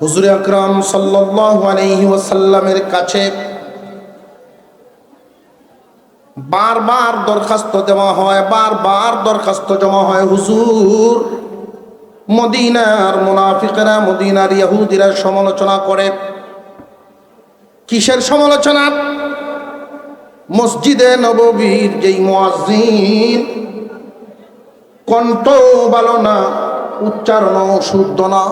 হুজুর আকরাম সাল্লাল্লাহু আলাইহি ওয়াসাল্লামের কাছে বারবার দরখাস্ত দেওয়া হয়, বারবার দরখাস্ত জমা হয়, হুজুর, মদিনার মুনাফিকেরা, মদিনার ইহুদিরা সমালোচনা করে। কিসের সমালোচনা? মসজিদে নববীর যেই মুয়াজ্জিন, কণ্ঠ ভালো না, উচ্চারণও শুদ্ধ না।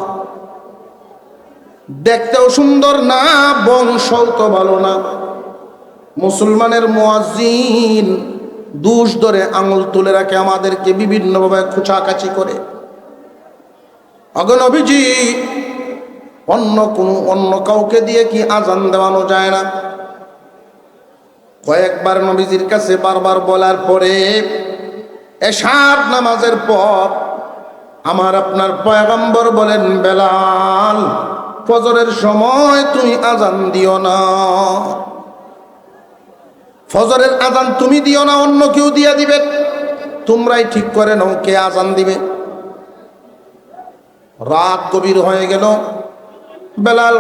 দেখতেও সুন্দর না, বংশও তো ভালো না। মুসলমানের মুয়াজ্জিন দুষ ধরে আঙুল তুলে রাখে আমাদেরকে বিভিন্নভাবে খুচাকাচি করে। অগনবীজি অন্য কোনো, অন্য কাউকে দিয়ে কি আজান দেওয়ানো যায় না? কয়েকবার নবীজির কাছে বারবার বলার পরে এশার নামাজের পর আমার আপনার পয়গম্বর বলেন, বেলাল ফজরের সময় তুমি আজান দিও না। ফজরের আজান তুমি দিও না, অন্য কেউ দিয়ে দিবে। তোমরাই ঠিক করে নাও কে আজান দিবে। রাত গভীর হয়ে গেল। বেলাল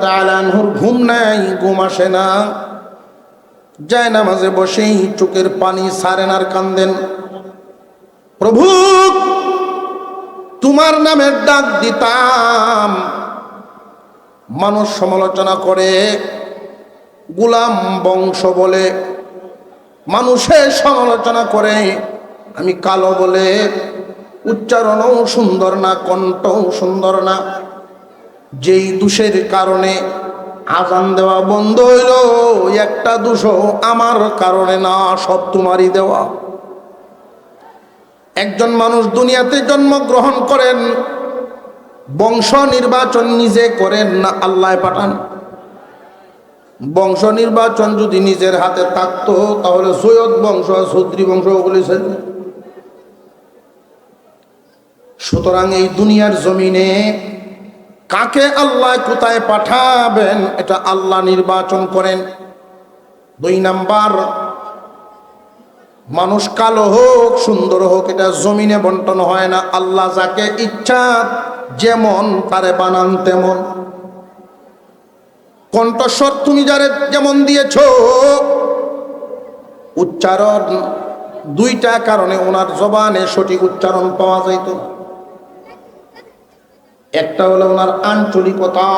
তাআলা আনহুর ঘুম নাই, ঘুম আসে না। যায় নামাজে বসেই চোখের পানি সারেন আর কান্দেন। প্রভু, তোমার নামের ডাক দিতাম। মানুষ সমালোচনা করে, গুলাম বংশ বলে মানুষের সমালোচনা করে, আমি কালো বলে, উচ্চারণও সুন্দর না, কণ্ঠও সুন্দর না। যেই দোষের কারণে আজান দেওয়া বন্ধ হইল, একটা দোষও আমার কারণে না, সব তোমারই দেওয়া। একজন মানুষ দুনিয়াতে জন্মগ্রহণ করেন বংশ নির্বাচন নিজে করেন না আল্লাহ পাঠান। বংশ নির্বাচন যদি নিজের হাতে থাকতো, তাহলে সৈয়দ বংশ সৌদ্রী বংশ বলেছেন সুতরাং এই দুনিয়ার জমিনে কাকে আল্লাহ কোথায় পাঠাবেন, এটা আল্লাহ নির্বাচন করেন। দুই নাম্বার মানুষ কালো হোক, সুন্দর হোক, এটা জমিনে বন্টন হয় না। আল্লাহ যাকে ইচ্ছা যেমন, তারে বানান তেমন। কণ্ঠস্বর তুমি যারে যেমন দিয়েছ, উচ্চারণ দুইটা কারণে ওনার জবানে সঠিক উচ্চারণ পাওয়া যাইত। একটা হলো ওনার আঞ্চলিকতা,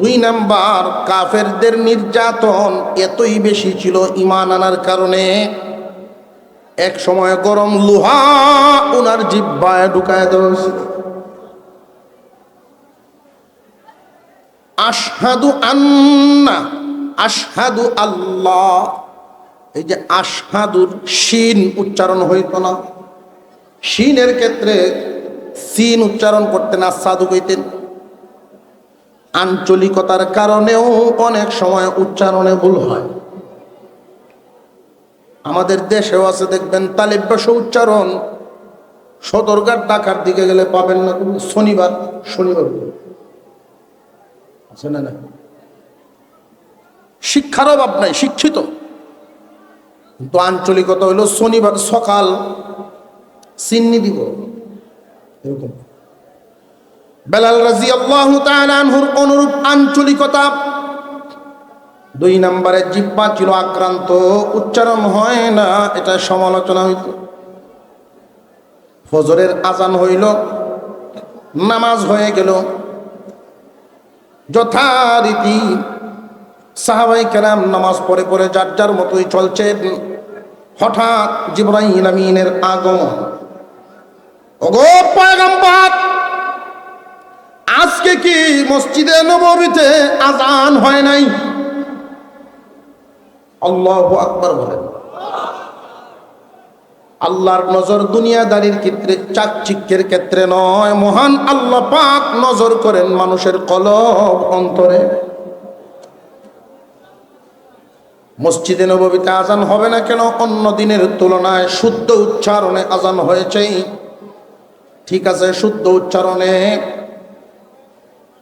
দুই নাম্বার কাফেরদের নির্যাতন এতই বেশি ছিল ইমান আনার কারণে এক সময় গরম লোহা ওনার জিব্বায় ঢুকায় দেওয়া আশহাদু আন্না, আশহাদু আল্লাহ। এই যে আশহাদুর শিন উচ্চারণ হইত না। শিনের ক্ষেত্রে সিন উচ্চারণ করতেন আসাদু কইতেন। আঞ্চলিকতার কারণেও অনেক সময় উচ্চারণে ভুল হয়। আমাদের দেশেও আছে, দেখবেন তালিব ভাষা উচ্চারণ। সদরঘাট ঢাকার দিকে গেলে পাবেন না শনিবার শনিবার। আছে না না শিক্ষার অভাব নাই, শিক্ষিত। কিন্তু আঞ্চলিকতা হইল শনিবার সকাল, চিন্নি দিব। এরকম। বেলাল রাজি আল্লাহ অনুরূপ আঞ্চলিকতা দুই নম্বরে জিব্বা ছিল আক্রান্ত, উচ্চারণ হয় না, এটা সমালোচনা হইত। ফজরের আজান হইল, নামাজ হয়ে গেল। যথারীতি সাহাবাই কেরাম নামাজ পড়ে পরে যার যার মতোই চলছে। হঠাৎ জিব্রাহিম আমিনের আগমন। ওগো পয়গম্বর, আজকে কি মসজিদে নবমীতে আজান হয় নাই? আল্লাহ আকবর বলেন আল্লাহর নজর দুনিয়াদারির ক্ষেত্রে, চাকচিক্যের ক্ষেত্রে নয়। মহান আল্লাহ পাক নজর করেন মানুষের কলব অন্তরে। মসজিদে নবীতে আজান হবে না কেন? অন্য দিনের তুলনায় শুদ্ধ উচ্চারণে আজান হয়েছে। ঠিক আছে, শুদ্ধ উচ্চারণে।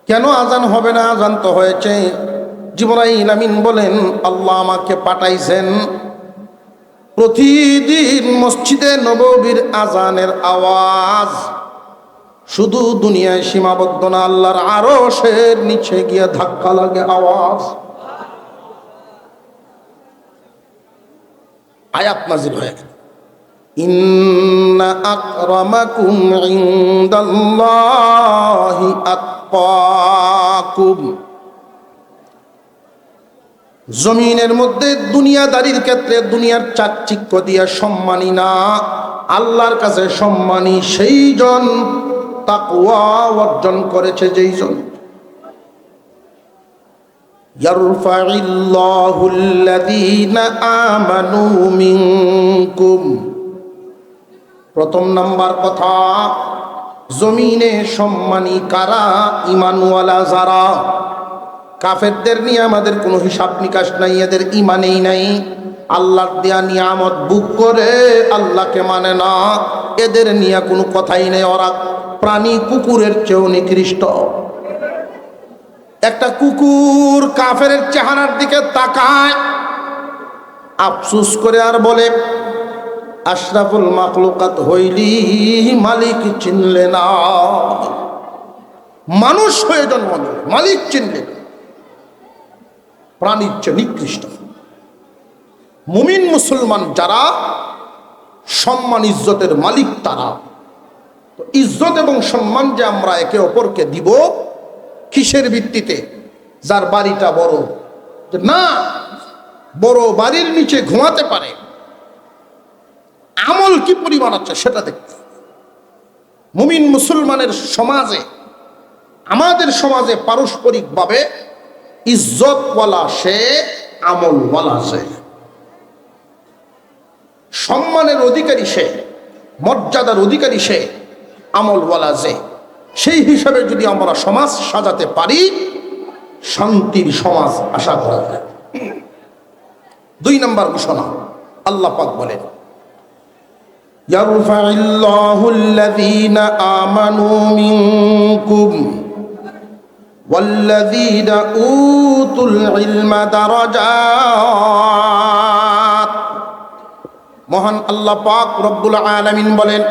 কেন আজান হবে না? আজান তো হয়েছে। জিবরাইল আমিন বলেন, আল্লাহ আমাকে পাঠাইছেন প্রতিদিন মসজিদে নববীর আজানের আওয়াজ। শুধু দুনিয়ায় সীমাবদ্ধ না, আল্লাহর আরও সের নিচে গিয়ে ধাক্কা লাগে আওয়াজ। আয়াত নাজিল হয়ে গেল। ইন্না আকরামাকুম ইনদাল্লাহি আতকাকুম। জমিনের মধ্যে দুনিয়াদারির ক্ষেত্রে দুনিয়ার চাকচিক্য দিয়া সম্মানী না আল্লাহর কাছে সম্মানী সেই জন তাকুয়া অর্জন করেছে যেই জন يرفع الله الذين آمنوا منكم প্রথম নাম্বার কথা জমিনে সম্মানী কারা ইমানওয়ালা যারা কাফেরদের নিয়ে আমাদের কোনো হিসাব নিকাশ নাই, এদের ইমানেই নাই। আল্লাহর দেয়া নিয়ামত বুক করে আল্লাহকে মানে না, এদের নিয়ে কোনো কথাই নেই। ওরা প্রাণী কুকুরের চেয়েও নিকৃষ্ট। একটা কুকুর কাফের চেহারার দিকে তাকায়, আফসুস করে আর বলে, আশরাফুল মাকলুকাত হইলি মালিক চিনলে না। মানুষ হয়ে জন্ম মালিক চিনলে না। প্রাণীর চেয়ে নিকৃষ্ট। মুমিন মুসলমান যারা সম্মান, ইজ্জতের মালিক তারা। তো ইজ্জত এবং সম্মান যে আমরা একে অপরকে দিব কিসের ভিত্তিতে? যার বাড়িটা বড়। না, বড় বাড়ির নিচে ঘুমাতে পারে। আমল কি পরিমাণ আছে সেটা দেখতে। মুমিন মুসলমানের সমাজে, আমাদের সমাজে পারস্পরিকভাবে ইজ্জতওয়ালা সে আমলওয়ালা সে সম্মানের অধিকারী সে মর্যাদার অধিকারী সে আমলওয়ালা যে সেই হিসাবে যদি আমরা সমাজ সাজাতে পারি শান্তির সমাজ আশা করা যায় দুই নম্বর ঘোষণা আল্লাহ পাক বলেন يرفع الله الذين آمنوا منكم والذين أوتوا العلم درجات মহান আল্লাহ পাক রব্বুল আলামিন বলেন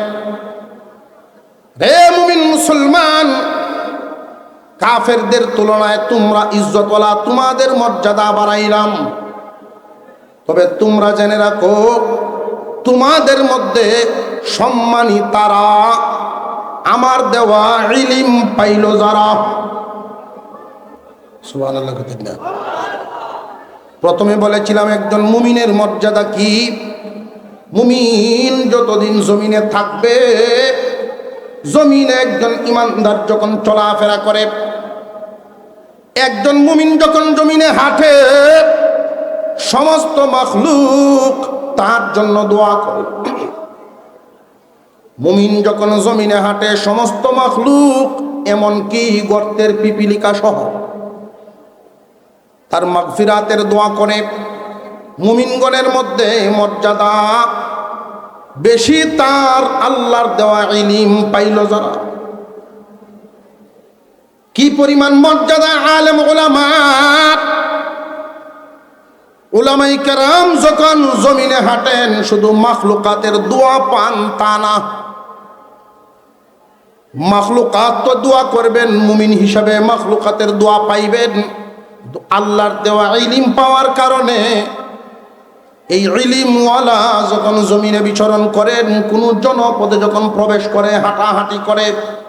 রে মুমিন মুসলমান কাফেরদের তুলনায় তোমরা ইজ্জতওয়ালা তোমাদের মর্যাদা বাড়াইলাম তবে তোমরা জেনে রাখো তোমাদের মধ্যে সম্মানী তারা আমার দেওয়া ইলিম পাইল যারা প্রথমে বলেছিলাম, একজন মুমিনের মর্যাদা কি? মুমিন যতদিন জমিনে থাকবে, জমিনে একজন ইমানদার যখন চলাফেরা করে, একজন মুমিন যখন জমিনে হাঁটে, সমস্ত মখলুক তার জন্য দোয়া করে। মুমিন যখন জমিনে হাঁটে, সমস্ত মখলুক, এমনকি গর্তের পিপিলিকা সহ তার মাগফিরাতের দোয়া করে। মুমিনগণের মধ্যে মর্যাদা। বেশি তার আল্লাহর দেওয়া ইলিম পাইল যারা। কি পরিমাণ মর্যাদা আলেম ওলামার ওলামাই কেরাম যখন জমিনে হাঁটেন, শুধু মাখলুকাতের দোয়া পান তা না। মাখলুকাত তো দোয়া করবেন, মুমিন হিসাবে মাখলুকাতের দোয়া পাইবেন। আল্লাহর দেওয়া ইলিম পাওয়ার কারণে এই ইলিমওয়ালা যখন জমিনে বিচরণ করেন, কোন জনপদে যখন প্রবেশ করে, হাঁটাহাঁটি করে,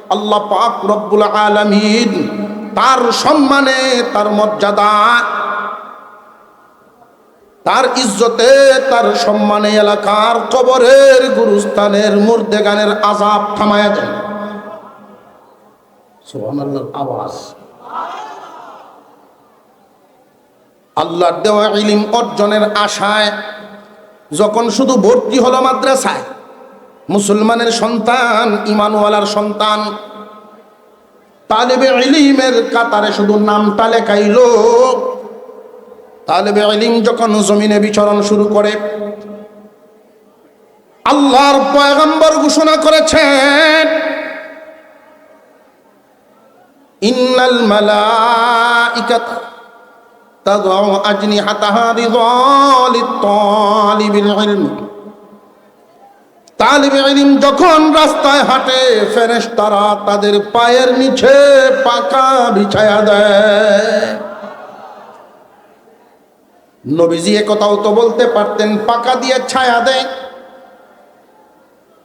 আল্লাহ পাক রব্বুল আলামিন তার সম্মানে, তার মর্যাদা, তার ইজ্জতে, তার সম্মানে এলাকার কবরের গুরুস্থানের মুর্দেগানের আজাব থামায়া দেন। আওয়াজ। আল্লাহর দেওয়া ইলিম অর্জনের আশায় যখন শুধু ভর্তি হলো মাদ্রাসায়, মুসলমানের সন্তান, ইমানওয়ালার সন্তান, তালেবে ইলিমের কাতারে শুধু নামটা লেখাইল তালেবে ইলিম যখন জমিনে বিচরণ শুরু করে, আল্লাহর পয়গম্বর ঘোষণা করেছেন, ইন্নাল মালাইকাতা تضع أجنحتها رضا للطالب العلم তালিবে ইলিম যখন রাস্তায় হাঁটে ফেরেশতারা তাদের পায়ের নিচে পাকা বিছায়া দেয় নবীজি এ কথাও তো বলতে পারতেন পাকা দিয়ে ছায়া দেয়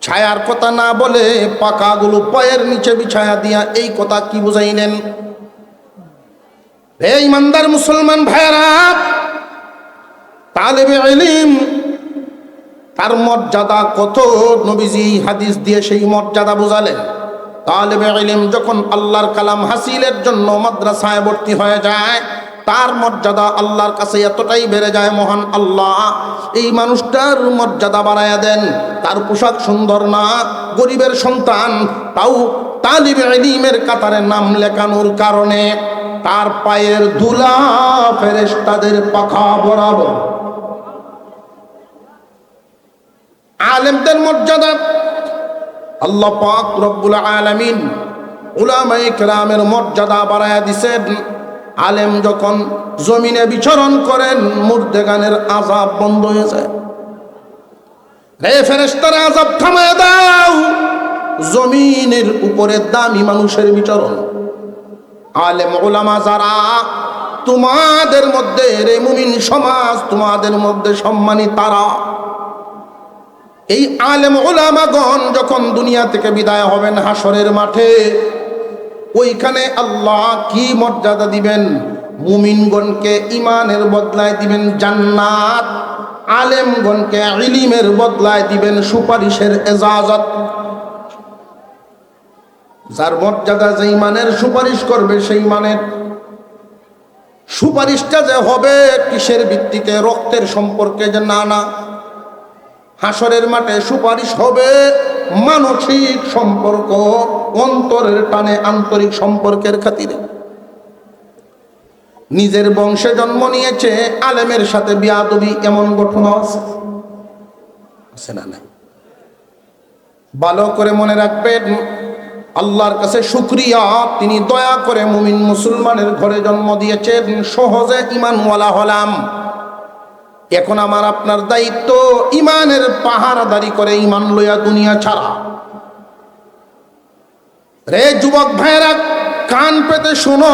ছায়ার কথা না বলে পাকাগুলো পায়ের নিচে বিছায়া দিয়া এই কথা কি বুঝাইলেন হে ইমানদার মুসলমান ভাইরা তালেবে ইলিম, তার মর্যাদা কত? নবীজি হাদিস দিয়ে সেই মর্যাদা বুঝালেন তালেবে ইলিম যখন আল্লাহর কালাম হাসিলের জন্য মাদ্রাসায় ভর্তি হয়ে যায়, তার মর্যাদা আল্লাহর কাছে এতটাই বেড়ে যায়, মহান আল্লাহ, এই মানুষটার মর্যাদা বাড়াইয়া দেন। তার পোশাক সুন্দর না, গরিবের সন্তান, তাও তালিব ইলিমের কাতারে নাম লেখানোর কারণে। তার পায়ের ধুলা ফেরেশতাদের পাখা বরাবর। আলেমদের মর্যাদা। আল্লাহ পাক রব্বুল আলামিন উলামায়ে কেরামের মর্যাদা বাড়ায়া দিছেন। আলেম যখন জমিনে বিচরণ করেন, মুর্দেগানের আজাব বন্ধ হয়ে যায়। রে ফেরেশতারা আজাব থামায় দাও। জমিনের উপরে দামি মানুষের বিচরণ। আলেম ওলামা যারা, তোমাদের মধ্যে রে মুমিন সমাজ, তোমাদের মধ্যে সম্মানী তারা। এই আলেম ওলামাগণ যখন দুনিয়া থেকে বিদায় হবেন হাসরের মাঠে, ওইখানে আল্লাহ কি মর্যাদা দিবেন? মুমিনগণকে ইমানের বদলায় দিবেন জান্নাত, আলেমগণকে ইলিমের বদলায় দিবেন সুপারিশের এজাজত। যার মর্যাদা যেই মানের সুপারিশ করবে, সেই মানের সুপারিশটা যে হবে কিসের ভিত্তিতে? রক্তের সম্পর্কে যে না না, হাসরের মাঠে সুপারিশ হবে মানসিক সম্পর্ক, অন্তরের টানে আন্তরিক সম্পর্কের খাতিরে। নিজের বংশে জন্ম নিয়েছে, আলেমের সাথে বিয়াদবি এমন ঘটনা আছে। আছে না নাই? ভালো করে মনে রাখবেন আল্লাহর কাছে শুক্রিয়া। তিনি দয়া করে মুমিন মুসলমানের ঘরে জন্ম দিয়েছেন, সহজে ইমানওয়ালা হলাম। এখন আমার আপনার দায়িত্ব ইমানের পাহারাদারি করে ইমান লইয়া দুনিয়া ছাড়া। রে যুবক ভাইয়েরা, কান পেতে শোনো।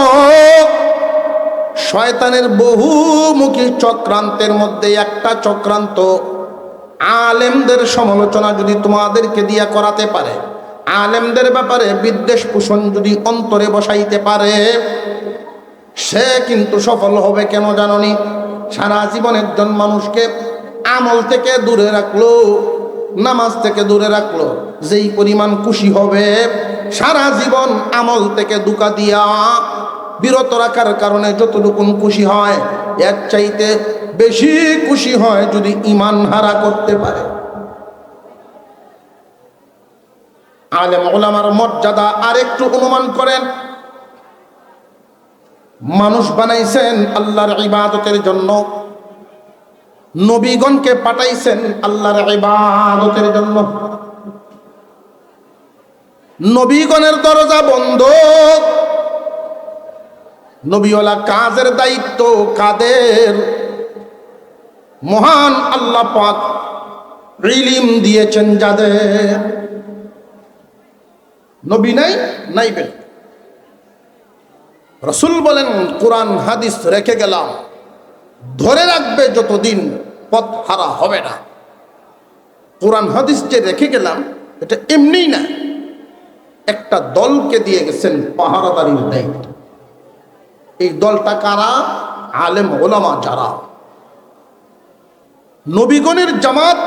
শয়তানের বহুমুখী চক্রান্তের মধ্যে একটা চক্রান্ত। আলেমদের সমালোচনা যদি তোমাদেরকে দিয়া করাতে পারে আলেমদের ব্যাপারে বিদ্বেষ পোষণ যদি অন্তরে বসাইতে পারে, সে কিন্তু সফল হবে কেন জাননি? সারা জীবন একজন মানুষকে আমল থেকে দূরে রাখল, নামাজ থেকে দূরে রাখল, যেই পরিমাণ খুশি হবে, সারা জীবন আমল থেকে দুকা দিয়া বিরত রাখার কারণে যতটুকুন খুশি হয়, এর চাইতে বেশি খুশি হয় যদি ইমান হারা করতে পারে। আলেম ওলামার মর্যাদা আরেকটু অনুমান করেন। মানুষ বানাইছেন আল্লাহর ইবাদতের জন্য। নবীগণকে পাঠাইছেন আল্লাহর ইবাদতের জন্য। নবীগণের দরজা বন্ধ। নবীওয়ালা কাজের দায়িত্ব কাদের? মহান আল্লাহ পাক ইলিম দিয়েছেন যাদের। নবী নাই নাইবেন রসুল বলেন, কোরআন, হাদিস রেখে গেলাম। ধরে রাখবে যতদিন পথ হারা হবে না। কোরআন, হাদিস যে রেখে গেলাম, এটা এমনিই না। একটা দলকে দিয়ে গেছেন পাহারাদারির দায়িত্ব। এই দলটা কারা? আলেম, ওলামা যারা। নবীগণের জামাত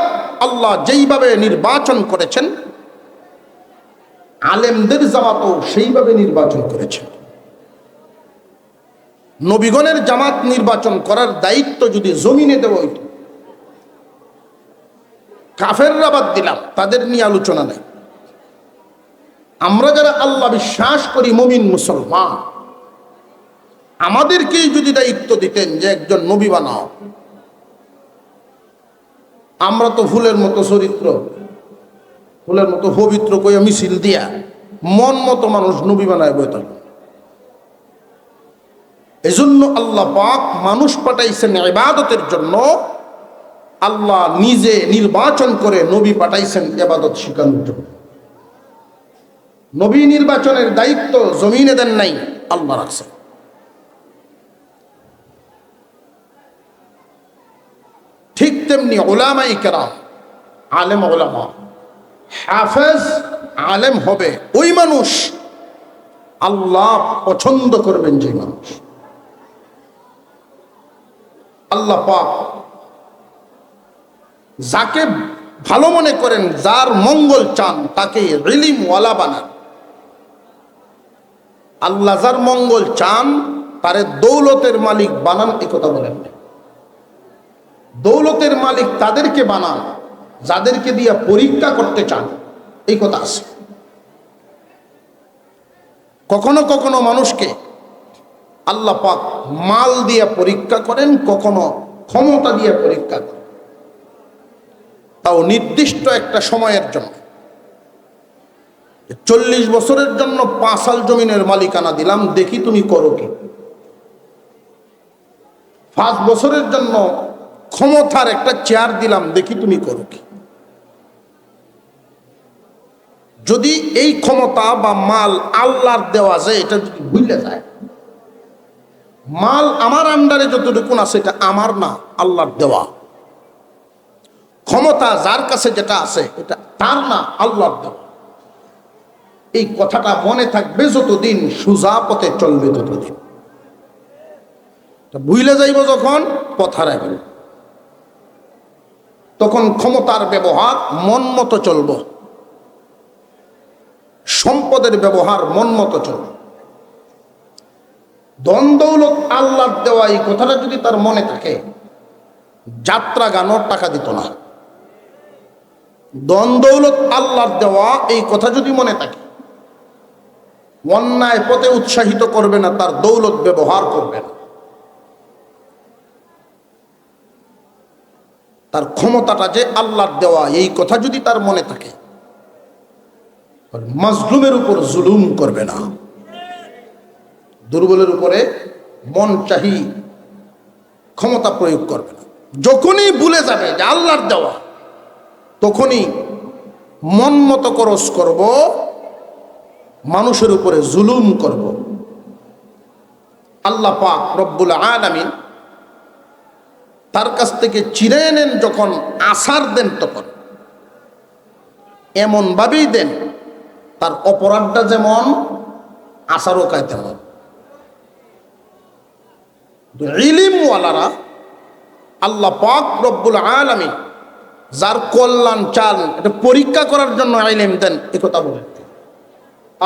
আল্লাহ যেইভাবে নির্বাচন করেছেন আলেমদের জামাতও সেইভাবে নির্বাচন করেছেন নবীগণের জামাত নির্বাচন করার দায়িত্ব যদি জমিনে দেব হইত, কাফেররা বাদ দিলাম, তাদের নিয়ে আলোচনা নেই। আমরা যারা আল্লাহ বিশ্বাস করি মমিন মুসলমান, আমাদেরকেই যদি দায়িত্ব দিতেন যে একজন নবী বানাও। আমরা তো ফুলের মতো চরিত্র। ফুলের মতো পবিত্র কইয়া মিছিল দিয়া মন মতো মানুষ নবী বানায় বইতাল এজন্য আল্লাহ পাক মানুষ পাঠাইছেন ইবাদতের জন্য। আল্লাহ নিজে নির্বাচন করে নবী পাঠাইছেন এবাদত শিখানোর জন্য। নবী নির্বাচনের দায়িত্ব জমিনে দেন নাই, আল্লাহ রাখছেন। ঠিক তেমনি ওলামাই কেরাম, আলেম ওলামা হাফেজ, আলেম হবে। ওই মানুষ আল্লাহ পছন্দ করবেন যে মানুষ। আল্লাহ পাক যাকে ভালো মনে করেন, যার মঙ্গল চান, তাকে রিলিম ওয়ালা বানান। আল্লাহ যার মঙ্গল চান, তারে দৌলতের মালিক বানান, এ কথা বলেন দৌলতের মালিক তাদেরকে বানান। যাদেরকে দিয়া পরীক্ষা করতে চান, এই কথা আছে। কখনো কখনো মানুষকে আল্লাহ পাক মাল দিয়ে পরীক্ষা করেন, কখনো ক্ষমতা দিয়ে পরীক্ষা করেন। তাও নির্দিষ্ট একটা সময়ের জন্য। চল্লিশ বছরের জন্য পাঁচাল জমিনের মালিকানা দিলাম, দেখি তুমি করো কি। পাঁচ বছরের জন্য ক্ষমতার একটা চেয়ার দিলাম, দেখি তুমি করো কি। যদি এই ক্ষমতা বা মাল আল্লাহর দেওয়া যায়, এটা যদি ভুলে যায়। মাল আমার আন্ডারে যতটুকুন আছে, এটা আমার না, আল্লাহর দেওয়া। ক্ষমতা যার কাছে যেটা আছে, এটা তার না, আল্লাহর দেওয়া। এই কথাটা মনে থাকবে যতদিন সুজা পথে চলবে ততদিন। ভুলে যাইব যখন, পথ হারাইবেন। তখন ক্ষমতার ব্যবহার মন মতো চলব। সম্পদের ব্যবহার মন মতো চলবে দ্বন্দ্বৌলত আল্লাহ দেওয়া এই কথাটা যদি তার মনে থাকে, যাত্রা গানোর টাকা দিত না। দ্বন্দ্বৌলত আল্লাহর দেওয়া এই কথা যদি মনে থাকে, অন্যায় পথে উৎসাহিত করবে না, তার দৌলত ব্যবহার করবে না। তার ক্ষমতাটা যে আল্লাহর দেওয়া এই কথা যদি তার মনে থাকে মাজলুমের উপর জুলুম করবে না। দুর্বলের উপরে মন চাহি ক্ষমতা প্রয়োগ করবে না। যখনই ভুলে যাবে যে আল্লাহর দেওয়া, তখনই মন মতো করস করব, মানুষের উপরে জুলুম করব। আল্লাহ পাক রব্বুল আলামিন তার কাছ থেকে চিরে নেন যখন আসার দেন তখন। এমনভাবেই দেন। তার অপরাধটা যেমন আসারও কায় তেমন ইলিমওয়ালারা আল্লাহ পাক রব্বুল আলমী যার কল্যাণ চান, এটা পরীক্ষা করার জন্য আইলিম দেন, এ কথা বলেন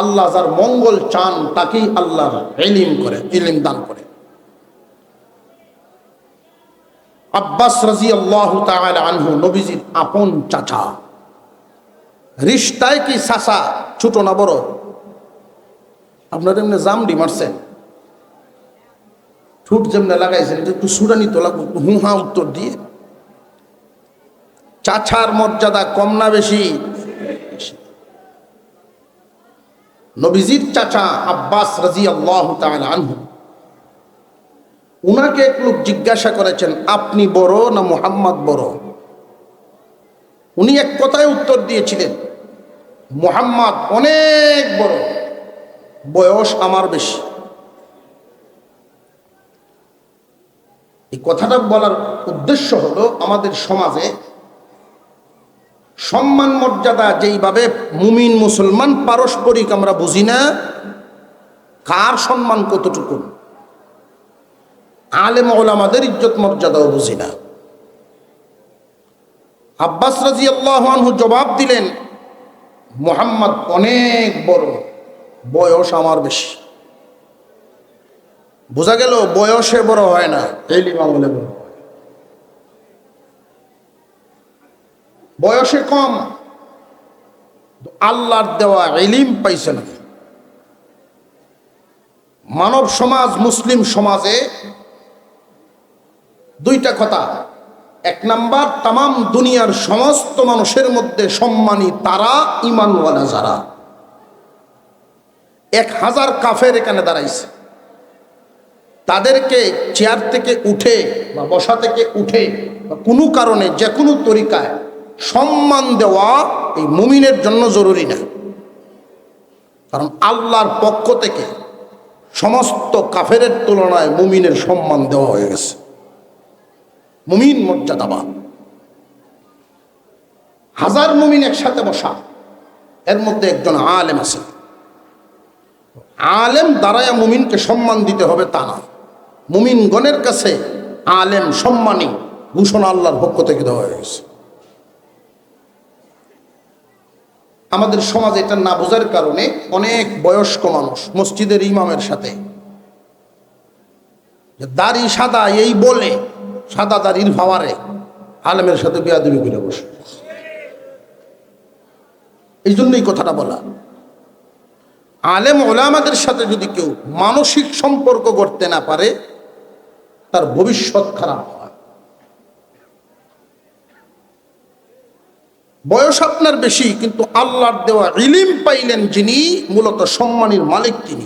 আল্লাহ যার মঙ্গল চান, তাকেই আল্লাহ ইলিম করে, ইলিম দান করে। আব্বাস রাজি আল্লাহ আনহু, নবীজির আপন চাচা। রিস্তায় কি সাসা? ছোট না বড়? আপনার এমনি জামডি মারছেন ঠুট যেমনে লাগাইছেন, এটা একটু সুরানি তো লাগবে হুহা উত্তর দিয়ে। চাচার মর্যাদা কম না বেশি? নবীজির চাচা আব্বাস রাজি আল্লাহ আনহু। উনাকে এক লোক জিজ্ঞাসা করেছেন, আপনি বড় না মোহাম্মদ বড়? উনি এক কথায় উত্তর দিয়েছিলেন মোহাম্মদ অনেক বড়। বয়স আমার বেশি। এই কথাটা বলার উদ্দেশ্য হলো আমাদের সমাজে সম্মান মর্যাদা যেইভাবে মুমিন মুসলমান পারস্পরিক আমরা বুঝি না, কার সম্মান কতটুকু? আলেম ওলামাদের ইজ্জত মর্যাদাও বুঝি না। আব্বাস রাজি আল্লাহনহু জবাব দিলেন মোহাম্মদ অনেক বড়, বয়স আমার বেশি। বোঝা গেল বয়সে বড় হয় না এলিম আমলে বড় বয়সে কম আল্লাহর দেওয়া এলিম পাইছে না। মানব সমাজ, মুসলিম সমাজে দুইটা কথা। এক নাম্বার তাম দুনিয়ার সমস্ত মানুষের মধ্যে সম্মানী তারা ইমানওয়ালা যারা। এক হাজার কাফের এখানে দাঁড়াইছে। তাদেরকে চেয়ার থেকে উঠে বা বসা থেকে উঠে বা কোনো কারণে, যে কোনো তরিকায় সম্মান দেওয়া এই মুমিনের জন্য জরুরি না। কারণ আল্লাহর পক্ষ থেকে সমস্ত কাফেরের তুলনায় মুমিনের সম্মান দেওয়া হয়ে গেছে। মুমিন মর্যাদাবান। হাজার মুমিন একসাথে বসা, এর মধ্যে একজন আলেম আছে। আলেম দাঁড়ায়া মুমিনকে সম্মান দিতে হবে তা না। মুমিনগণের কাছে আলেম সম্মানী ঘোষণা আল্লাহর পক্ষ থেকে দেওয়া হয়ে গেছে আমাদের সমাজ এটা না বোঝার কারণে অনেক বয়স্ক মানুষ মসজিদের ইমামের সাথে দাড়ি সাদা, এই বলে সাদা দাড়ির ভাওয়ারে আলেমের সাথে বেয়াদবি করে বসে। এই জন্যই কথাটা বলা। আলেম ওলামাদের সাথে যদি কেউ মানসিক সম্পর্ক করতে না পারে, তার ভবিষ্যৎ খারাপ হয়। বয়স আপনার বেশি, কিন্তু আল্লাহর দেওয়া ইলিম পাইলেন যিনি, মূলত সম্মানের মালিক তিনি।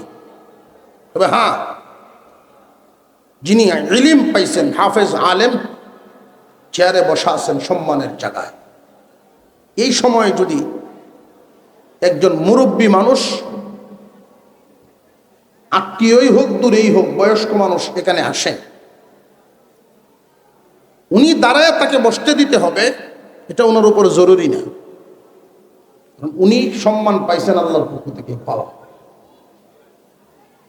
তবে হ্যাঁ যিনি ইলিম পাইছেন, হাফেজ আলেম, চেয়ারে বসা আছেন সম্মানের জায়গায়। এই সময় যদি একজন মুরব্বী মানুষ, আত্মীয়ই হোক, দূরেই হোক, বয়স্ক মানুষ এখানে আসেন উনি দাঁড়ায় তাকে বসতে দিতে হবে, এটা ওনার উপর জরুরি না। উনি সম্মান পাইছেন আল্লাহর পক্ষ থেকে, পাওয়া।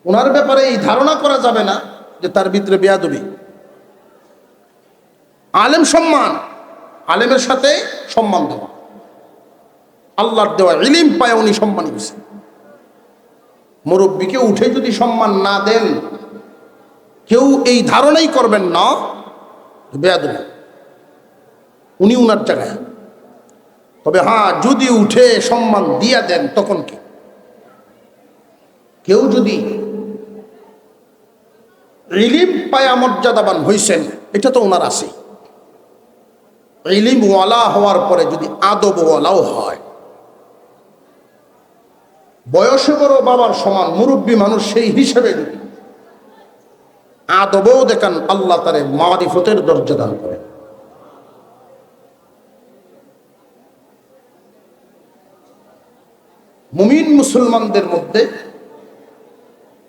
ওনার ব্যাপারে এই ধারণা করা যাবে না যে তার ভিতরে বেয়াদবি। আলেম সম্মান, আলেমের সাথে সম্মান দেওয়া। আল্লাহর দেওয়া ইলিম পায় উনি সম্মান হয়েছে মুরব্বীকে উঠে যদি সম্মান না দেন, কেউ এই ধারণাই করবেন না বেয়াদবি। উনি উনার জায়গায়। তবে হ্যাঁ যদি উঠে সম্মান দিয়া দেন তখন কি? কেউ যদি ইলিম পায়া মর্যাদাবান হইছেন, এটা তো ওনার আছে। ইলিম ওয়ালা হওয়ার পরে যদি আদব ওয়ালাও হয়। বয়সে বড় বাবার সমান মুরব্বী মানুষ সেই হিসেবে যদি আদবও দেখান, আল্লাহ তারে মারিফতের দরজা দান করেন। মুমিন মুসলমানদের মধ্যে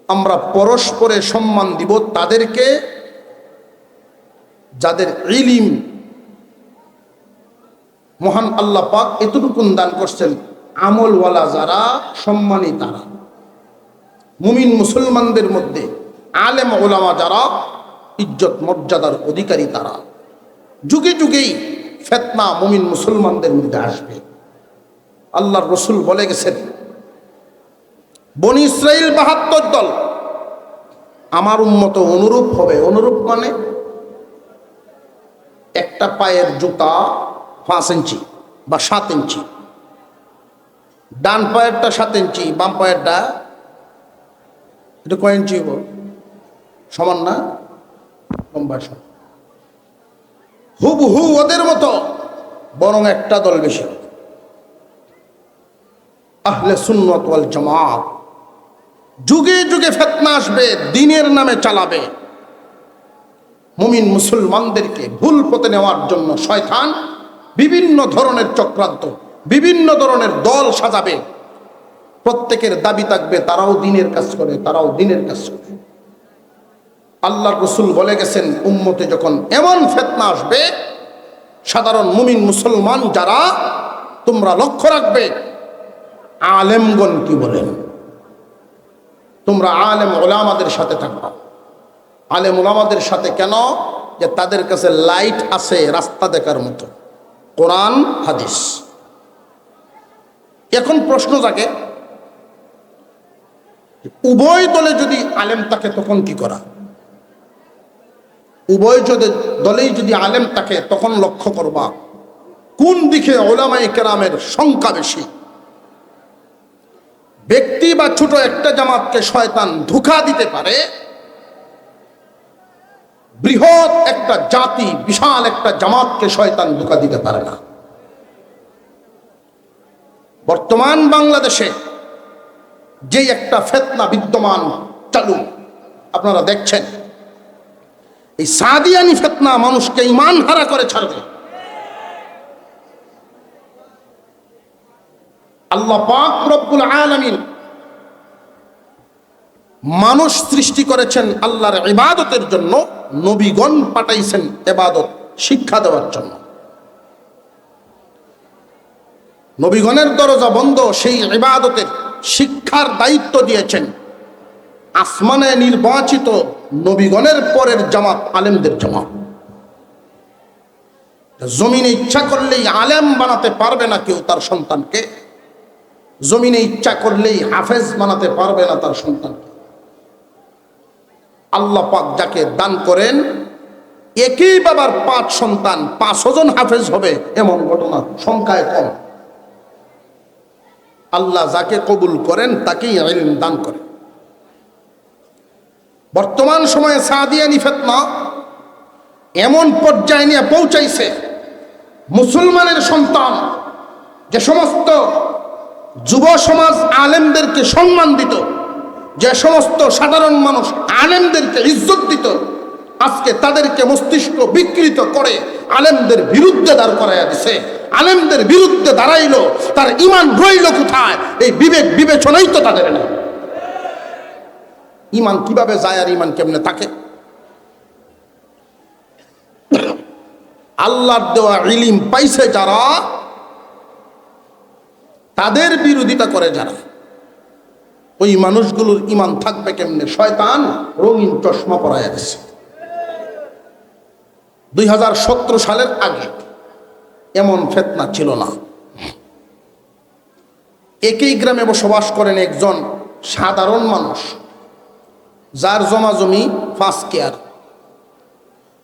আমরা পরস্পরে সম্মান দিব তাদেরকে, যাদের ইলিম মহান আল্লাহ পাক এতটুকুন দান করছেন, আমলওয়ালা যারা, সম্মানী তারা। মুমিন মুসলমানদের মধ্যে আলেম ওলামা যারা, ইজ্জত মর্যাদার অধিকারী তারা। যুগে যুগেই ফেতনা মুমিন মুসলমানদের মধ্যে আসবে। আল্লাহর রসুল বলে গেছেন বনি ইসরাইল বাহাত্তর দল। আমার উন্মত অনুরূপ হবে। অনুরূপ মানে একটা পায়ের জুতা পাঁচ ইঞ্চি বা সাত ইঞ্চি। ডান পায়েরটা সাত ইঞ্চি, বাম পায়েরটা এটা কয় ইঞ্চি হব সমান না? লম্বা সমান। হুবহু ওদের মতো, বরং একটা দল বেশি আহলে সুন্নত ওয়াল জামাত। যুগে যুগে ফেতনা আসবে, দিনের নামে চালাবে। মুমিন মুসলমানদেরকে ভুল পথে নেওয়ার জন্য শয়তান বিভিন্ন ধরনের চক্রান্ত, বিভিন্ন ধরনের দল সাজাবে। প্রত্যেকের দাবি থাকবে, তারাও দিনের কাজ করে, তারাও দিনের কাজ করে। আল্লাহ রসুল বলে গেছেন, উম্মতে যখন এমন ফেতনা আসবে, সাধারণ মুমিন মুসলমান যারা, তোমরা লক্ষ্য রাখবে। আলেমগণ কি বলেন? তোমরা আলেম ওলামাদের সাথে থাকবা। আলেম ওলামাদের সাথে কেন? যে তাদের কাছে লাইট আছে রাস্তা দেখার মতো। কোরআন, হাদিস। এখন প্রশ্ন থাকে উভয় দলে যদি আলেম থাকে তখন কি করা? উভয় যদি দলেই যদি আলেম থাকে তখন লক্ষ্য করবা, কোন দিকে ওলামাই কেরামের সংখ্যা বেশি? ব্যক্তি বা ছোট একটা জামাতকে শয়তান ধোকা দিতে পারে, বৃহৎ একটা জাতি, বিশাল একটা জামাতকে শয়তান ধোকা দিতে পারে না। বর্তমান বাংলাদেশে যে একটা ফেতনা বিদ্যমান চালু, আপনারা দেখছেন, এই সাদিয়ানি ফেতনা মানুষকে ইমান হারা করে ছাড়বে। আল্লাহ পাক রব্বুল আলামিন মানুষ সৃষ্টি করেছেন আল্লাহর ইবাদতের জন্য, নবীগণ পাঠাইছেন এবাদত, শিক্ষা দেওয়ার জন্য। নবীগণের দরজা বন্ধ, সেই ইবাদতের শিক্ষার দায়িত্ব দিয়েছেন। আসমানে নির্বাচিত নবীগণের পরের জামাত আলেমদের জামাত। জমিনে ইচ্ছা করলেই আলেম বানাতে পারবে না কেউ তার সন্তানকে। জমিনে ইচ্ছা করলেই হাফেজ বানাতে পারবে না তার সন্তানকে আল্লাহ পাক যাকে দান করেন, একই বাবার পাঁচ সন্তান পাঁচশো পাঁচজন হাফেজ হবে, এমন ঘটনা সংখ্যায় কম। আল্লাহ যাকে কবুল করেন, তাকেই ইলম দান করেন বর্তমান সময়ে সাদিয়ানি ফেতনা এমন পর্যায়ে নিয়ে পৌঁছাইছে, মুসলমানের সন্তান, যে সমস্ত যুব সমাজ আলেমদেরকে সম্মান দিত, যে সমস্ত সাধারণ মানুষ আলেমদেরকে ইজ্জত দিত, আজকে তাদেরকে মস্তিষ্ক বিকৃত করে আলেমদের বিরুদ্ধে দাঁড় করাইয়া দিছে। আলেমদের বিরুদ্ধে দাঁড়াইলো, তার ইমান রইল কোথায়? এই বিবেক বিবেচনাই তো তাদের নেই। ইমান কীভাবে যায় আর ইমান কেমনে থাকে? আল্লাহর দেওয়া ইলিম পাইছে যারা তাদের বিরোধিতা করে যারা। ওই মানুষগুলোর ইমান থাকবে কেমনে? শয়তান রঙিন চশমা পরাইয়া দিছে। দুই সালের আগে এমন ফেতনা ছিল না। একই গ্রামে বসবাস করেন একজন সাধারণ মানুষ, যার জমা জমি ফাঁস কেয়ার।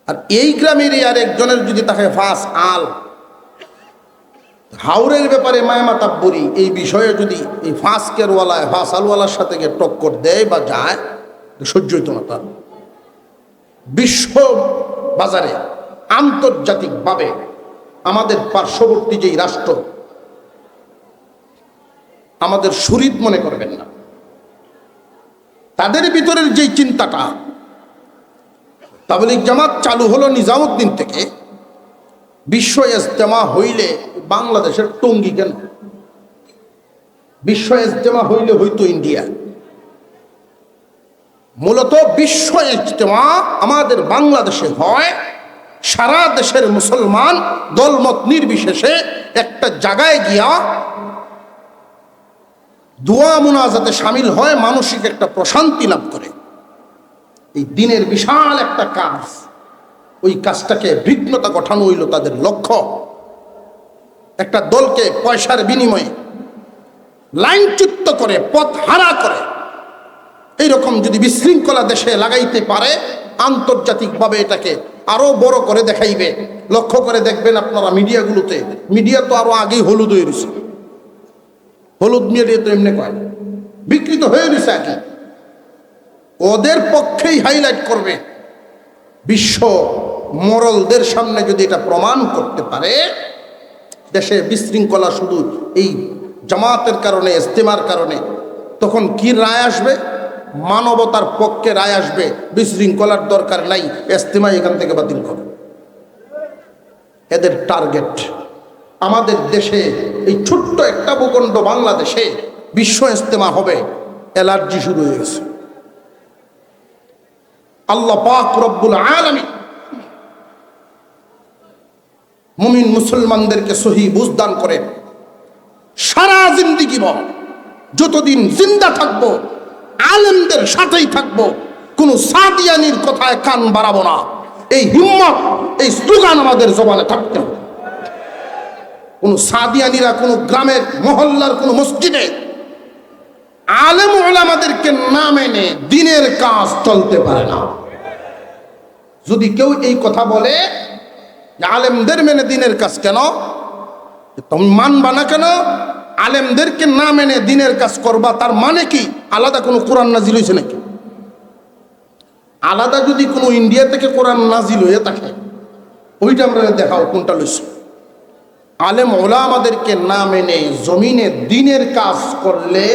আর এই গ্রামের আর একজনের যদি তাকে ফাঁস, আল হাওরের ব্যাপারে মায়ামা মায়ামাতাব্বরি এই বিষয়ে যদি এই ফাঁস কেয়ারওয়ালায় ফাঁস সাথে গিয়ে টক্কর দেয় বা যায় সহ্য হইতো না তার। বিশ্ব বাজারে আন্তর্জাতিকভাবে আমাদের পার্শ্ববর্তী যেই রাষ্ট্র, আমাদের শরীর মনে করবেন না। তাদের ভিতরের যেই চিন্তাটা তাবলিক জামাত চালু হলো নিজামুদ্দিন থেকে বিশ্ব ইজতেমা হইলে বাংলাদেশের টঙ্গি কেন? বিশ্ব ইজতেমা হইলে হইতো ইন্ডিয়া। মূলত বিশ্ব ইজতেমা আমাদের বাংলাদেশে হয়, সারা দেশের মুসলমান দলমত নির্বিশেষে একটা জায়গায় গিয়া দোয়া মুনাজাতে সামিল হয়, মানসিক একটা প্রশান্তি লাভ করে। এই দিনের বিশাল একটা কাজ। ওই কাজটাকে বিঘ্নতা গঠানো হইল তাদের লক্ষ্য। একটা দলকে পয়সার বিনিময়ে লাইনচ্যুত করে, পথ হারা করে, এইরকম যদি বিশৃঙ্খলা দেশে লাগাইতে পারে, আন্তর্জাতিকভাবে এটাকে আরও বড় করে দেখাইবে। লক্ষ্য করে দেখবেন আপনারা মিডিয়াগুলোতে, মিডিয়া তো আরও আগেই হলুদ হয়ে গেছে হলুদ মিডিয়া তো এমনি কয়, বিকৃত হয়ে গেছে আগে। ওদের পক্ষেই হাইলাইট করবে বিশ্ব মরলদের সামনে যদি এটা প্রমাণ করতে পারে, দেশে বিশৃঙ্খলা শুধু এই জামাতের কারণে ইস্তেমার কারণে, তখন কি রায় আসবে? মানবতার পক্ষে রায় আসবে, বিশৃঙ্খলার দরকার নাই ইস্তেমা এখান থেকে বাতিল করো এদের টার্গেট, আমাদের দেশে এই ছোট্ট একটা ভূখণ্ড বাংলাদেশে বিশ্ব ইস্তেমা হবে অ্যালার্জি শুরু হয়ে গেছে। আল্লাহ পাক রব্বুল আলমী মুমিন মুসলমানদেরকে সহি বুঝদান করে। সারা জিন্দিগি বল, যতদিন জিন্দা থাকব, আলেমদের সাথেই থাকব, কোনো সাদিয়ানির কথায় কান বাড়াবো না। এই হিম্মত, এই স্লোগান আমাদের জবানে থাকতে হবে। কোনো সাদিয়ানিরা কোনো গ্রামের, মহল্লার কোনো মসজিদে আলেম ওলামাদেরকে না মেনে দিনের কাজ চলতে পারে না। যদি কেউ এই কথা বলে আলেমদের মেনে দিনের কাজ কেন? তুমি মানবা না কেন? আলেমদেরকে না মেনে দিনের কাজ করবা, তার মানে কি? আলাদা কোনো কোরআন নাজিল হয়েছে নাকি? আলাদা যদি কোনো ইন্ডিয়া থেকে কোরআন নাজিল হয়ে থাকে, ওইটা আমরা দেখাও, কোনটা লইছে? আলেম ওলা আমাদেরকে না মেনে জমিনে দিনের কাজ করলে